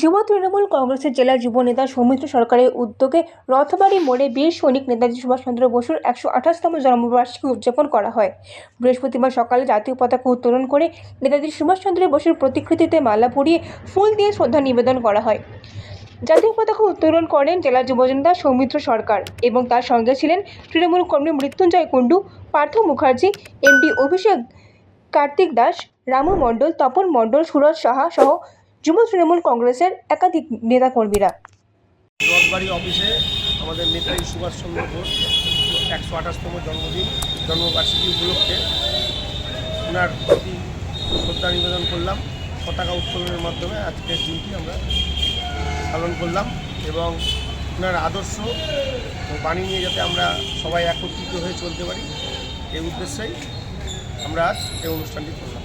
যুব তৃণমূল কংগ্রেসের জেলা যুব নেতা সৌমিত্র সরকারের উদ্যোগে রথবাড়ি মোড়ে বীর সৈনিক নেতাজি সুভাষচন্দ্র বসুর একশো আঠাশতম জন্মবার্ষিকী উদযাপন করা হয়। বৃহস্পতিবার সকালে জাতীয় পতাকা উত্তোলন করে নেতাজি সুভাষচন্দ্র বসুর প্রতিকৃতিতে মালা পরিয়ে ফুল দিয়ে শ্রদ্ধা নিবেদন করা হয়। জাতীয় পতাকা উত্তোলন করেন জেলা যুব নেতা সৌমিত্র সরকার এবং তার সঙ্গে ছিলেন তৃণমূল কর্মী মৃত্যুঞ্জয় কুণ্ডু, পার্থ মুখার্জি, এমডি অভিষেক কার্তিক দাস, রামু মণ্ডল, তপন মণ্ডল, সুরজ সাহা সহ যুব তৃণমূল কংগ্রেসের একাধিক নেতাকর্মীরা। রথবাড়ি অফিসে আমাদের নেতাজি সুভাষচন্দ্র বোস, একশো আঠাশতম জন্মদিন, জন্মবার্ষিকী উপলক্ষে ওনার প্রতি শ্রদ্ধা নিবেদন করলাম। পতাকা উত্তোলনের মাধ্যমে আজকের দিনটি আমরা পালন করলাম এবং ওনার আদর্শ বাণী নিয়ে যাতে আমরা সবাই একত্রিত হয়ে চলতে পারি, এই উদ্দেশ্যেই আমরা আজ এই অনুষ্ঠানটি করলাম।